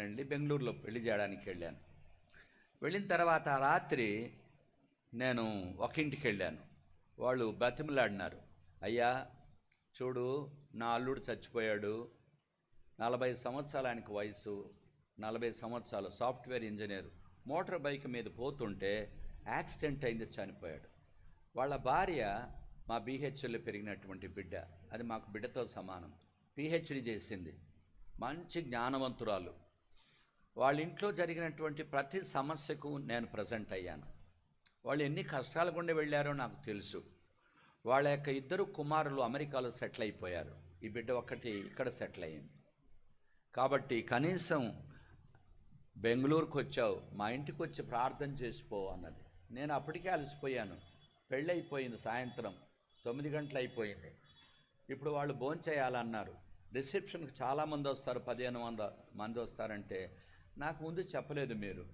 అండి బెంగళూరులో పెళ్ళి చేయడానికి వెళ్ళాను. వెళ్ళిన తర్వాత రాత్రి నేను ఒక ఇంటికి వెళ్ళాను. వాళ్ళు బతిమలాడినారు అయ్యా చూడు నా అల్లుడు చచ్చిపోయాడు. నలభై సంవత్సరాలు ఆయనకు వయసు నలభై సంవత్సరాలు సాఫ్ట్వేర్ ఇంజనీర్. మోటార్ బైక్ మీద పోతుంటే యాక్సిడెంట్ అయింది చనిపోయాడు. వాళ్ళ భార్య మా బీహెచ్ఎల్లో పెరిగినటువంటి బిడ్డ. అది మాకు బిడ్డతో సమానం. పిహెచ్డి చేసింది. మంచి జ్ఞానవంతురాలు. వాళ్ళ ఇంట్లో జరిగినటువంటి ప్రతి సమస్యకు నేను ప్రజెంట్ అయ్యాను. వాళ్ళు ఎన్ని కష్టాల గుండా వెళ్ళారో నాకు తెలుసు. వాళ్ళ యొక్క ఇద్దరు కుమారులు అమెరికాలో సెటిల్ అయిపోయారు. ఈ బిడ్డ ఒక్కటి ఇక్కడ సెటిల్ అయ్యింది కాబట్టి కనీసం బెంగళూరుకు వచ్చావు మా ఇంటికి వచ్చి ప్రార్థన చేసిపో అన్నది. నేను అప్పటికే అలసిపోయాను. పెళ్ళైపోయింది సాయంత్రం తొమ్మిది గంటలు అయిపోయింది. ఇప్పుడు వాళ్ళు భోంచేయాలన్నారు. రిసెప్షన్కి చాలామంది వస్తారు పదిహేను వంద మంది వస్తారంటే నాకు ముందు చెప్పలేదు మీరు.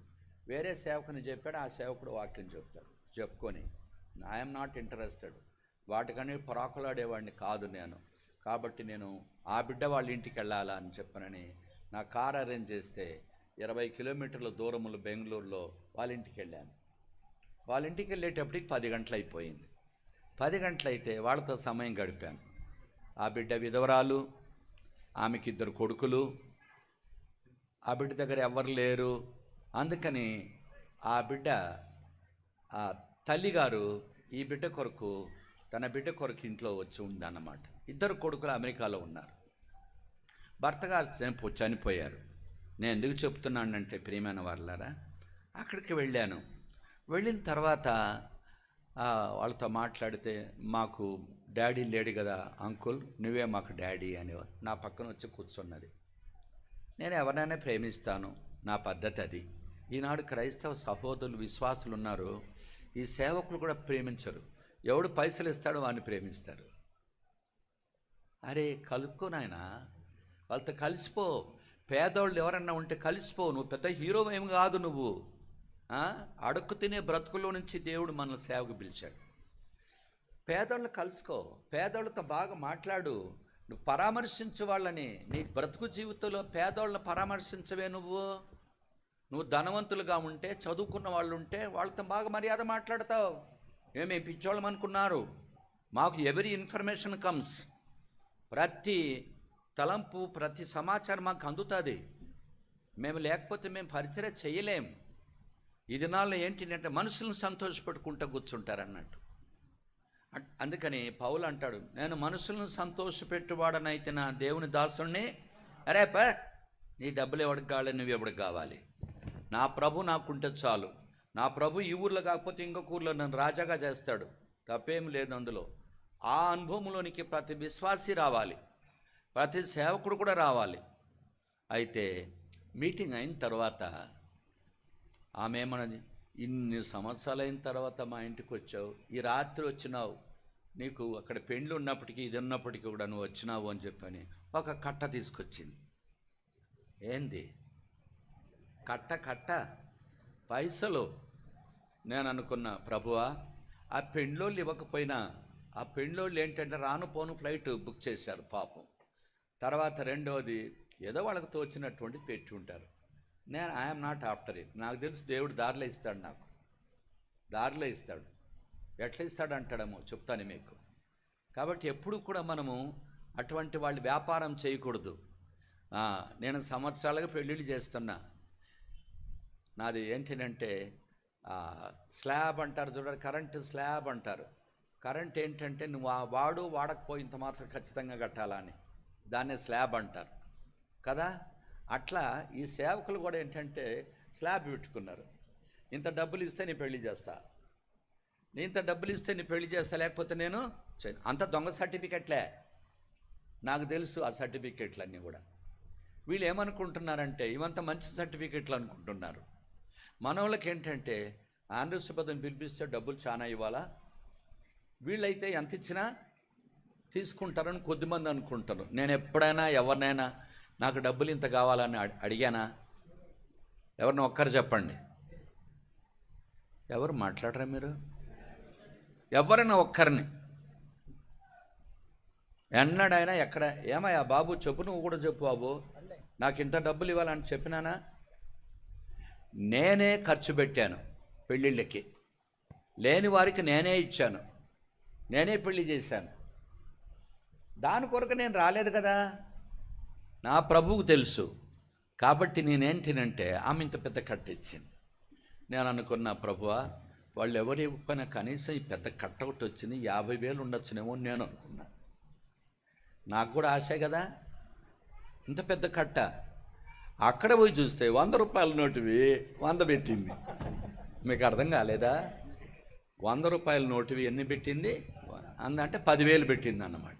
వేరే సేవకుని చెప్పాడు ఆ సేవకుడు వాక్యం చెప్తాడు. చెప్పుకొని ఐఎమ్ నాట్ ఇంట్రెస్టెడ్ వాటికని పొరాకులాడేవాడిని కాదు నేను. కాబట్టి నేను ఆ బిడ్డ వాళ్ళ ఇంటికి వెళ్ళాలా? అని చెప్పనని నా కార్ అరేంజ్ చేస్తే ఇరవై కిలోమీటర్ల దూరంలో బెంగళూరులో వాళ్ళ ఇంటికి వెళ్ళాను. వాళ్ళ ఇంటికి వెళ్ళేటప్పటికి పది గంటలు అయిపోయింది. పది గంటలైతే వాళ్ళతో సమయం గడిపాను. ఆ బిడ్డ విధవరాలు ఆమెకి ఇద్దరు కొడుకులు ఆ బిడ్డ దగ్గర ఎవ్వరు లేరు? అందుకని ఆ బిడ్డ ఆ తల్లిగారు ఈ బిడ్డ కొరకు తన బిడ్డ కొరకు ఇంట్లో వచ్చి ఉందన్నమాట. ఇద్దరు కొడుకులు అమెరికాలో ఉన్నారు. భర్తగారు చనిపో చనిపోయారు. నేను ఎందుకు చెప్తున్నానంటే ప్రియమైన వాళ్ళారా అక్కడికి వెళ్ళాను. వెళ్ళిన తర్వాత వాళ్ళతో మాట్లాడితే మాకు డాడీ లేడు కదా అంకుల్ నువ్వే మాకు డాడీ అని నా పక్కన వచ్చి కూర్చున్నది. నేను ఎవరినైనా ప్రేమిస్తాను. నా పద్ధతి అది. ఈనాడు క్రైస్తవ సహోదరులు విశ్వాసులు ఉన్నారు. ఈ సేవకులు కూడా ప్రేమించరు. ఎవడు పైసలు ఇస్తాడో వాడిని ప్రేమిస్తారు. అరే కలుపుకో నాయన. వాళ్ళతో కలిసిపో. పేదోళ్ళు ఎవరన్నా ఉంటే కలిసిపో. నువ్వు పెద్ద హీరో ఏం కాదు నువ్వు. అడుక్కు తినే బ్రతుకులో నుంచి దేవుడు మనల్ని సేవకు పిలిచాడు. పేదోళ్ళు కలుసుకో. పేదోళ్ళతో బాగా మాట్లాడు. నువ్వు పరామర్శించు వాళ్ళని. నీ బ్రతుకు జీవితంలో పేదోళ్ళని పరామర్శించవే నువ్వు. నువ్వు ధనవంతులుగా ఉంటే చదువుకున్న వాళ్ళు ఉంటే వాళ్ళతో బాగా మర్యాద మాట్లాడతావు. ఏమే పిచ్చోళ్ళం అనుకున్నారు. మాకు ఎవరీ ఇన్ఫర్మేషన్ కమ్స్ ప్రతి తలంపు ప్రతి సమాచారం మాకు అందుతుంది. మేము లేకపోతే మేము పరిచయం చేయలేం. ఈ దినాల్లో ఏంటి అంటే మనుషులను సంతోషపెట్టుకుంటూ కూర్చుంటారన్నట్టు. అందుకని పౌలు అంటాడు నేను మనుషులను సంతోషపెట్టువాడనైతే నా దేవుని దాసుని అరే నీ డబ్బులు ఎవడికి కావాలి? నువ్వు ఎవడికి కావాలి? నా ప్రభు నాకుంటే చాలు. నా ప్రభు ఈ ఊర్లో కాకపోతే ఇంకొక ఊర్లో నన్ను రాజాగా చేస్తాడు. తప్పేం లేదు అందులో. ఆ అనుభవంలోనికి ప్రతి విశ్వాసి రావాలి. ప్రతి సేవకుడు కూడా రావాలి. అయితే మీటింగ్ అయిన తర్వాత ఆమె ఏమన్నది? ఇన్ని సంవత్సరాలైన తర్వాత మా ఇంటికి వచ్చావు. ఈ రాత్రి వచ్చినావు. నీకు అక్కడ పెండ్లు ఉన్నప్పటికీ ఇది ఉన్నప్పటికీ కూడా నువ్వు వచ్చినావు అని చెప్పని ఒక కట్ట తీసుకొచ్చింది. ఏంది? కట్ట కట్ట? పైసలు? నేను అనుకున్న ప్రభువా ఆ పెండ్లోళ్ళు ఇవ్వకపోయినా ఆ పెండ్లోళ్ళు ఏంటంటే రాను పోను ఫ్లైట్ బుక్ చేశారు పాపం. తర్వాత రెండవది ఏదో వాళ్ళకి తోచినటువంటి పెట్టి ఉంటారు. నేను ఐఎమ్ నాట్ ఆఫ్టర్ ఇట్ నాకు తెలుసు దేవుడు దారిలో ఇస్తాడు నాకు. దారిలో ఇస్తాడు. ఎట్లా ఇస్తాడు అంటాడేమో చెప్తాను మీకు. కాబట్టి ఎప్పుడు కూడా మనము అటువంటి వాళ్ళు వ్యాపారం చేయకూడదు. నేను సంవత్సరాలుగా పెళ్ళిళ్ళు చేస్తున్నా. నాది ఏంటంటే స్లాబ్ అంటారు చూడండి కరెంటు స్లాబ్ అంటారు. కరెంట్ ఏంటంటే నువ్వు ఆ వాడు వాడకపోయింత మాత్రం ఖచ్చితంగా కట్టాలని దాన్నే స్లాబ్ అంటారు. కదా? అట్లా ఈ సేవకులు కూడా ఏంటంటే స్లాబ్ పెట్టుకున్నారు. ఇంత డబ్బులు ఇస్తే నీ పెళ్ళి చేస్తా. నీ ఇంత డబ్బులు ఇస్తే నీ పెళ్ళి చేస్తా లేకపోతే నేను అంత దొంగ సర్టిఫికెట్లే. నాకు తెలుసు ఆ సర్టిఫికెట్లన్నీ కూడా. వీళ్ళు ఏమనుకుంటున్నారంటే ఇవంత మంచి సర్టిఫికెట్లు అనుకుంటున్నారు. మనోళ్ళకి ఏంటంటే ఆంధ్రసుపదం పిలిపిస్తే డబ్బులు చాలా ఇవ్వాలా? వీళ్ళైతే ఎంత ఇచ్చినా తీసుకుంటారని కొద్దిమంది అనుకుంటారు. నేను ఎప్పుడైనా ఎవరినైనా నాకు డబ్బులు ఇంత కావాలని అడిగానా? ఎవరిని ఒక్కరు చెప్పండి. ఎవరు మాట్లాడరా మీరు? ఎవరైనా ఒక్కరిని. ఎన్నడైనా ఎక్కడ? ఏమయ్యా బాబు చెప్పు నువ్వు కూడా చెప్పు బాబు. నాకు ఇంత డబ్బులు ఇవ్వాలని చెప్పినానా? నేనే ఖర్చు పెట్టాను పెళ్ళిళ్ళకి. లేని వారికి నేనే ఇచ్చాను. నేనే పెళ్ళి చేశాను. దాని కొరకు నేను రాలేదు కదా. నా ప్రభువుకు తెలుసు. కాబట్టి నేనేంటినంటే ఆమె ఇంత పెద్ద కట్ట ఇచ్చింది. నేను అనుకున్న ప్రభువా వాళ్ళు ఎవరు ఇవ్వకపోయినా కనీసం ఈ పెద్ద కట్ట ఒకటి వచ్చింది యాభై వేలు ఉండొచ్చునేమో నేను అనుకున్నా. నాకు కూడా ఆశే కదా? ఇంత పెద్ద కట్ట. అక్కడ పోయి చూస్తే వంద రూపాయల నోటివి వంద పెట్టింది. మీకు అర్థం కాలేదా? వంద రూపాయల నోటివి ఎన్ని పెట్టింది? అందంటే పదివేలు పెట్టింది అన్నమాట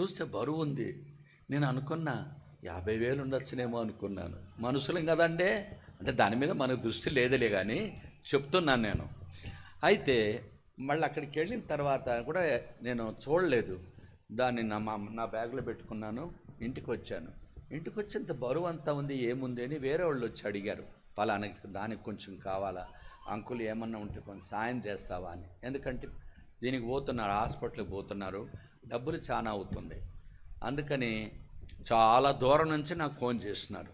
చూస్తే బరువు ఉంది. నేను అనుకున్నా యాభై వేలు ఉండొచ్చునేమో అనుకున్నాను. మనుషులం కదండే. అంటే దాని మీద మనకు దృష్టి లేదులే కానీ చెప్తున్నాను నేను. అయితే మళ్ళీ అక్కడికి వెళ్ళిన తర్వాత కూడా నేను చూడలేదు. దాన్ని నా మా నా బ్యాగ్లో పెట్టుకున్నాను ఇంటికి వచ్చాను. ఇంటికి వచ్చేంత బరువు అంతా ఉంది ఏముంది అని వేరే వాళ్ళు వచ్చి అడిగారు. పలానాకి దానికి కొంచెం కావాలా? అంకులు ఏమన్నా ఉంటే కొంచెం సాయం చేస్తావా? అని. ఎందుకంటే దీనికి పోతున్నారు హాస్పిటల్కి పోతున్నారు. డబ్బులు చాలా అవుతుంది. అందుకని చాలా దూరం నుంచి నాకు ఫోన్ చేస్తున్నారు.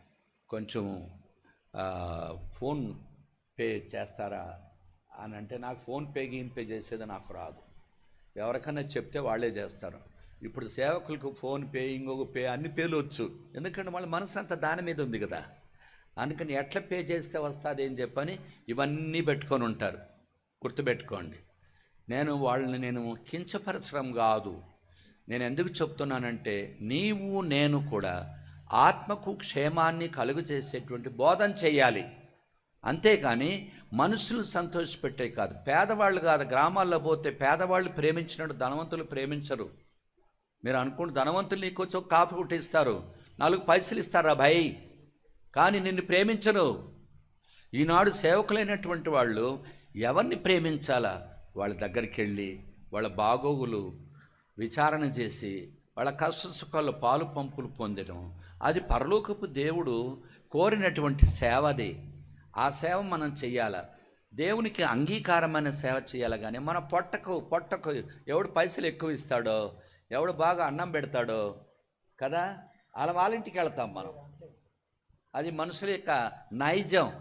కొంచెం ఫోన్ పే చేస్తారా అని అంటే నాకు ఫోన్ పే గీన్ పే చేసేది నాకు రాదు. ఎవరికైనా చెప్తే వాళ్ళే చేస్తారు. ఇప్పుడు సేవకులకు ఫోన్ పే ఇంకొక పే అన్ని పేలు వచ్చు. ఎందుకంటే వాళ్ళ మనసు అంతా దాని మీద ఉంది కదా. అందుకని ఎట్లా పే చేస్తే వస్తుంది అని చెప్పని ఇవన్నీ పెట్టుకొని ఉంటారు. గుర్తుపెట్టుకోండి. నేను వాళ్ళని నేను కించపరచడం కాదు. నేను ఎందుకు చెప్తున్నానంటే నీవు నేను కూడా ఆత్మకు క్షేమాన్ని కలుగు చేసేటువంటి బోధన చేయాలి. అంతేకాని మనుషులు సంతోషపెట్టే కాదు. పేదవాళ్ళు కాదు గ్రామాల్లో పోతే పేదవాళ్ళు ప్రేమించినట్టు ధనవంతులు ప్రేమించరు. మీరు అనుకుంటే ధనవంతులు నీకు వచ్చి ఒక కాఫీ కొట్టిస్తారు నాలుగు పైసలు ఇస్తారా భయ్? కానీ నిన్ను ప్రేమించరు. ఈనాడు సేవకులైనటువంటి వాళ్ళు ఎవరిని ప్రేమించాలా? వాళ్ళ దగ్గరికి వెళ్ళి వాళ్ళ బాగోగులు విచారణ చేసి వాళ్ళ కష్ట సుఖాలు పాలు పంపులు పొందడం. అది పరలోకపు దేవుడు కోరినటువంటి సేవ అది ఆ సేవ మనం చెయ్యాల. దేవునికి అంగీకారమైన సేవ చేయాలి కానీ మన పొట్టకు పొట్టకు ఎవడు పైసలు ఎక్కువ ఇస్తాడో ఎవడు బాగా అన్నం పెడతాడో కదా? అలా వాళ్ళ ఇంటికి వెళ్తాం మనం. అది మనుషుల యొక్క నైజం.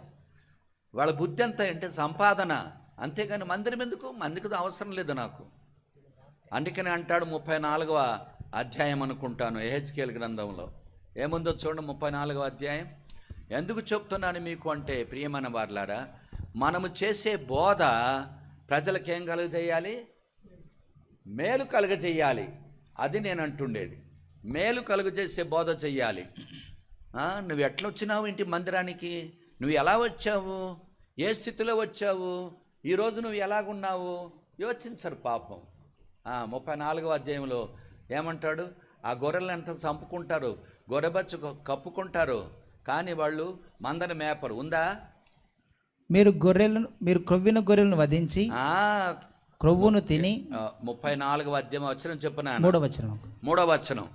వాళ్ళ బుద్ధి ఎంత అంటే సంపాదన. అంతేగాని మందిరం ఎందుకు? మందికి అవసరం లేదు నాకు. అందుకని అంటాడు ముప్పై నాలుగవ అధ్యాయం అనుకుంటాను ఏహెచ్కేల్ గ్రంథంలో. ఏముందో చూడండి ముప్పై నాలుగవ అధ్యాయం. ఎందుకు చెప్తున్నాను మీకు అంటే ప్రియమైన వార్లారా మనము చేసే బోధ ప్రజలకు ఏం కలుగజేయాలి? మేలు కలుగజేయాలి. అది నేను అంటుండేది. మేలు కలుగజేసే బోధ చెయ్యాలి. నువ్వు ఎట్లా వచ్చినావు ఇంటి మందిరానికి? నువ్వు ఎలా వచ్చావు? ఏ స్థితిలో వచ్చావు? ఈరోజు నువ్వు ఎలాగున్నావు? యోచించరు పాపం. ముప్పై నాలుగవ అధ్యాయంలో ఏమంటాడు? ఆ గొర్రెలను ఎంత చంపుకుంటారు? గొర్రెబచ్చు కప్పుకుంటారు. కానీ వాళ్ళు మందని మేపరు. ఉందా? మీరు గొర్రెలను మీరు క్రొవ్విన గొర్రెలను వధించి ఆ, క్రొవ్వును తిని ముప్పై నాలుగవ అధ్యాయం వచ్చిన చెప్పిన? మూడవ వచనం. మూడవ వచనం.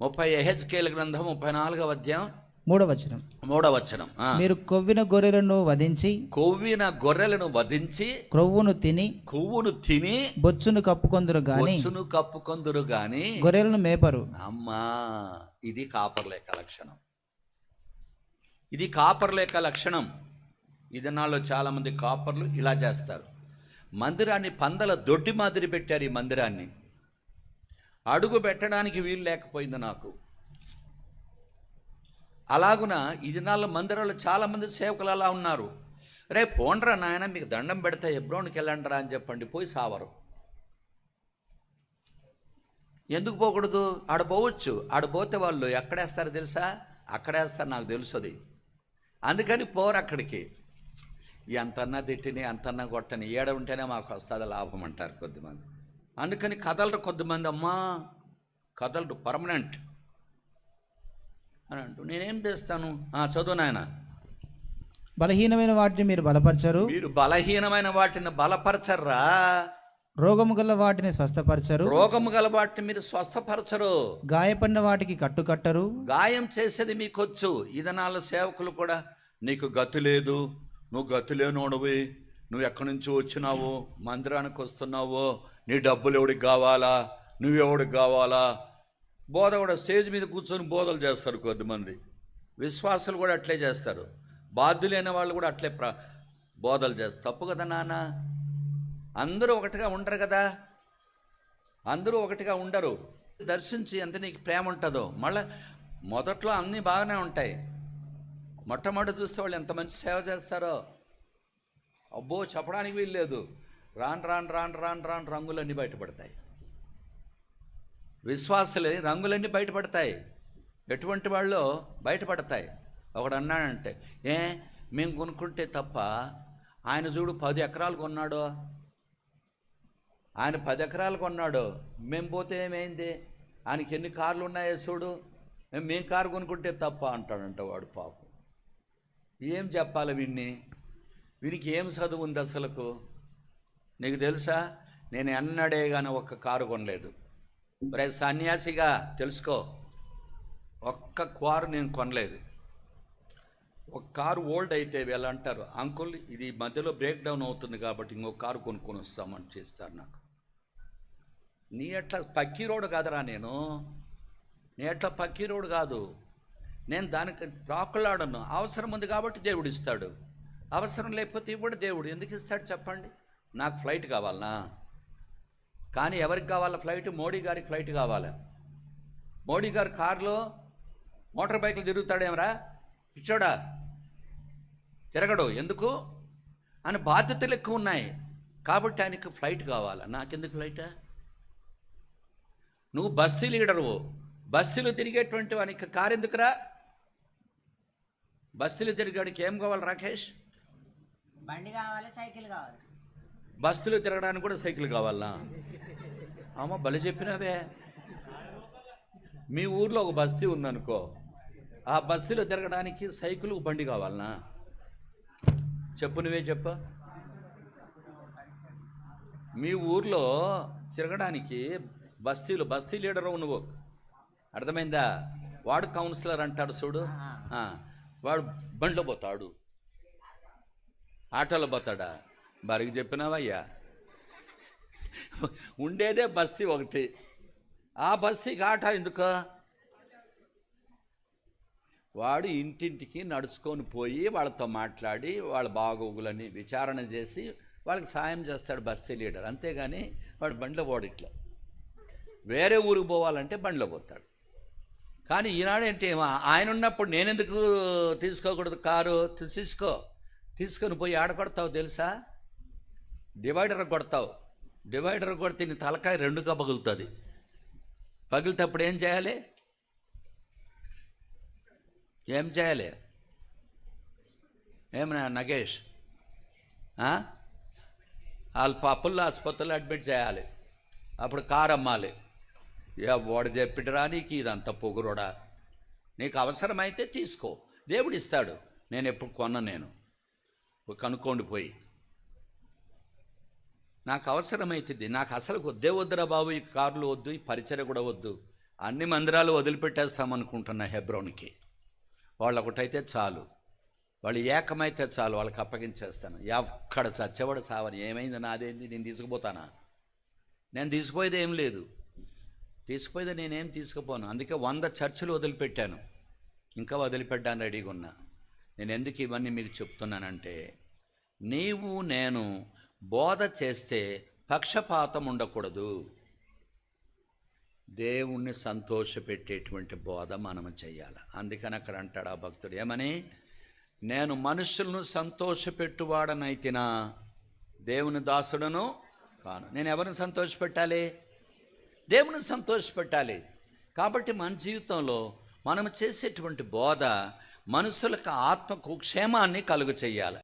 ముప్పై ఎహెచ్కేల గ్రంథం ముప్పై నాలుగవ అధ్యాయం మూడవ వచనం మూడవ వచనం ఆ. మీరు కొవ్విన గొర్రెలను వధించి కొవ్విన గొర్రెలను వధించి క్రొవ్వును తిని కొవ్వును తిని బొచ్చును కప్పుకొందురు గాని బొచ్చును కప్పుకొందురు గాని గొర్రెలను మేపరు. అమ్మా ఇది కాపర్లేక లక్షణం. ఇది కాపర్లేక లక్షణం. ఈ దినాల్లో చాలామంది కాపర్లు ఇలా చేస్తారు. మందిరాన్ని పందల దొడ్డి మాదిరి పెట్టారు ఈ మందిరాన్ని. అడుగు పెట్టడానికి వీలు లేకపోయింది నాకు. అలాగున ఈ దినాల్లో మందిరాల్లో చాలామంది సేవకులు అలా ఉన్నారు. రే పోండ్రా నాయన మీకు దండం పెడితే ఎబ్రోన్కి వెళ్ళండిరా అని చెప్పండి. పోయి సావరు. ఎందుకు పోకూడదు? ఆడ పోవచ్చు. ఆడ పోతే వాళ్ళు ఎక్కడేస్తారు తెలుసా? అక్కడేస్తారు నాకు తెలుసుది. అందుకని పోరు అక్కడికి. ఎంతన్నా తిట్టిని అంతన్నా కొట్టని ఏడ ఉంటేనే మాకు వస్తుంది లాభం అంటారు కొద్దిమంది. అందుకని కదలరు కొద్దిమంది. అమ్మా కదలరు పర్మనెంట్. అని అంటూ. నేనేం చేస్తాను? ఆ, చదువు నాయన. బలహీనమైన వాటిని మీరు బలపరచరు. మీరు బలహీనమైన వాటిని బలపరచర్రా. రోగము గల వాటిని స్వస్థపరచరు. రోగము గల వాటిని మీరు స్వస్థపరచరు. గాయపడిన వాటికి కట్టుకట్టరు గాయం చేసేది మీకొచ్చు. ఈ దినాల సేవకులు కూడా నీకు గతి లేదు. నువ్వు గతి లేనోడివి. నువ్వు ఎక్కడి నుంచి వచ్చినావు? మందిరానికి వస్తున్నావు. నీ డబ్బులు ఎవడికి కావాలా? నువ్వెవడికి కావాలా? బోధ కూడా స్టేజ్ మీద కూర్చొని బోధలు చేస్తారు కొద్దిమంది. విశ్వాసాలు కూడా అట్లే చేస్తారు. బాధ్యులైన వాళ్ళు కూడా అట్లే ప్ర బోధలు చేస్తారు. తప్పు కదా నాన్న? అందరూ ఒకటిగా ఉండరు కదా? అందరూ ఒకటిగా ఉండరు. దర్శించి ఎంత నీకు ప్రేమ ఉంటుందో. మళ్ళీ మొదట్లో అన్నీ బాగానే ఉంటాయి. మొట్టమొదటి చూస్తే వాళ్ళు ఎంత మంచి సేవ చేస్తారో. అబ్బో చెప్పడానికి వీలు లేదు రాను రాను రాను రాను రాను రంగులన్నీ బయటపడతాయి. విశ్వాసులే రంగులన్నీ బయటపడతాయి. ఎటువంటి వాళ్ళు బయటపడతాయి. ఒకడు అన్నాడంటే ఏ మేము కొనుక్కుంటే తప్ప ఆయన చూడు పది ఎకరాలు కొన్నాడు. ఆయన పది ఎకరాలు కొన్నాడు. మేము పోతే ఏమైంది? ఆయనకి ఎన్ని కార్లు ఉన్నాయో చూడు. మేము మేము కారు కొనుక్కుంటే తప్ప అంటాడంట వాడు పాపం. ఏం చెప్పాలి వీడిని వీనికి ఏం చదువు ఉంది అసలుకు? నీకు తెలుసా? నేను ఎన్నడే కానీ ఒక్క కారు కొనలేదు. రే సన్యాసిగా తెలుసుకో. ఒక్క కారు నేను కొనలేదు. ఒక కారు ఓల్డ్ అయితే వీళ్ళు అంటారు అంకుల్ ఇది మధ్యలో బ్రేక్ డౌన్ అవుతుంది కాబట్టి ఇంకో కారు కొనుక్కొని వస్తామని చేస్తారు నాకు. నీ ఎట్లా పక్కీ రోడ్ కాదురా నేను. నీ ఎట్లా పక్కీ రోడ్ కాదు. నేను దానికి ప్రాకులాడను అవసరం ఉంది కాబట్టి దేవుడు ఇస్తాడు. అవసరం లేకపోతే ఇవ్వడు దేవుడు. ఎందుకు ఇస్తాడు చెప్పండి? నాకు ఫ్లైట్ కావాలనా? కానీ ఎవరికి కావాలి ఫ్లైట్? మోడీ గారికి ఫ్లైట్ కావాలి. మోడీ గారు కారులో మోటార్ బైక్లు తిరుగుతాడేమరా? పిచ్చోడా? తిరగడు. ఎందుకు? అని బాధ్యతలు ఎక్కువ ఉన్నాయి. కాబట్టి ఆయనకు ఫ్లైట్ కావాలా? నాకెందుకు ఫ్లైటా? నువ్వు బస్తీ లీడరువు. బస్తీలు తిరిగేటువంటి వానికి కారు ఎందుకురా? బస్తీలు తిరిగాడికి ఏం కావాలి రాకేష్? బండి కావాలి సైకిల్ కావాలి. బస్తీలో తిరగడానికి కూడా సైకిల్ కావాలా? అమ్మ భలే చెప్పినావే. మీ ఊర్లో ఒక బస్తీ ఉందనుకో ఆ బస్తీలో తిరగడానికి సైకిల్ బండి కావాలనా చెప్పు నువ్వే చెప్ప. మీ ఊర్లో తిరగడానికి బస్తీలు బస్తీ లీడరు నువ్వు. అర్థమైందా? వాడు కౌన్సిలర్ అంటాడు చూడు. వాడు బండిలో పోతాడు. ఆటోలో పోతాడా? బరికి చెప్పినావయ్యా? ఉండేదే బస్తీ ఒకటి. ఆ బస్తీ కాట ఎందుకు? వాడు ఇంటింటికి నడుచుకొని పోయి వాళ్ళతో మాట్లాడి వాళ్ళ బాగోగులని విచారణ చేసి వాళ్ళకి సాయం చేస్తాడు బస్తీ లీడర్. అంతేగాని వాడు బండ్లో పోడు ఇట్లా వేరే ఊరికి పోవాలంటే బండ్లో పోతాడు. కానీ ఈనాడు ఏంటి? ఆయన ఉన్నప్పుడు నేనెందుకు తీసుకోకూడదు కారు? తీసుకో. తీసుకొని పోయి ఆడ కొడతావు తెలుసా? డివైడర్ కొడతావు. డివైడర్ కొడితే నీ తలకాయ రెండుగా పగులుతుంది. పగిలితే అప్పుడు ఏం చేయాలి? ఏం చేయాలి? ఏమన్నా నగేష్? వాళ్ళు పప్పుల్లో ఆసుపత్రిలో అడ్మిట్ చేయాలి. అప్పుడు కారు అమ్మాలి. వాడు చెప్పిడరా నీకు? ఇదంతా పొగురోడా? నీకు అవసరమైతే తీసుకో. దేవుడు ఇస్తాడు నేను ఎప్పుడు కొన్న నేను. కనుక్కోండి పోయి. నాకు అవసరమైతుంది. నాకు అసలు వద్దే వద్దురా బాబు ఈ కార్లు వద్దు ఈ పరిచయ కూడా వద్దు. అన్ని మందిరాలు వదిలిపెట్టేస్తామనుకుంటున్నా హెబ్రోన్కి. వాళ్ళు ఒకటైతే చాలు. వాళ్ళు ఏకమైతే చాలు వాళ్ళకి అప్పగించేస్తాను. ఎక్కడ చచ్చేవాడు సావని. ఏమైంది నాదేంది? నేను తీసుకుపోతానా? నేను తీసుకుపోయేది ఏం లేదు. తీసుకుపోయేది నేనేం తీసుకుపోను. అందుకే వంద చర్చలు వదిలిపెట్టాను. ఇంకా వదిలిపెట్టాను రెడీగా ఉన్నా. నేను ఎందుకు ఇవన్నీ మీకు చెప్తున్నానంటే నీవు నేను బోధ చేస్తే పక్షపాతం ఉండకూడదు దేవుణ్ణి సంతోషపెట్టేటువంటి బోధ మనం చెయ్యాలి అందుకని అక్కడ అంటాడు ఆ భక్తుడు ఏమని? నేను మనుషులను సంతోషపెట్టువాడనైతినా? దేవుని దాసుడను కాను. నేను ఎవరిని సంతోషపెట్టాలి? దేవుని సంతోషపెట్టాలి. కాబట్టి మన జీవితంలో మనం చేసేటువంటి బోధ మనుషులకు ఆత్మకు క్షేమాన్ని కలుగు చేయాలి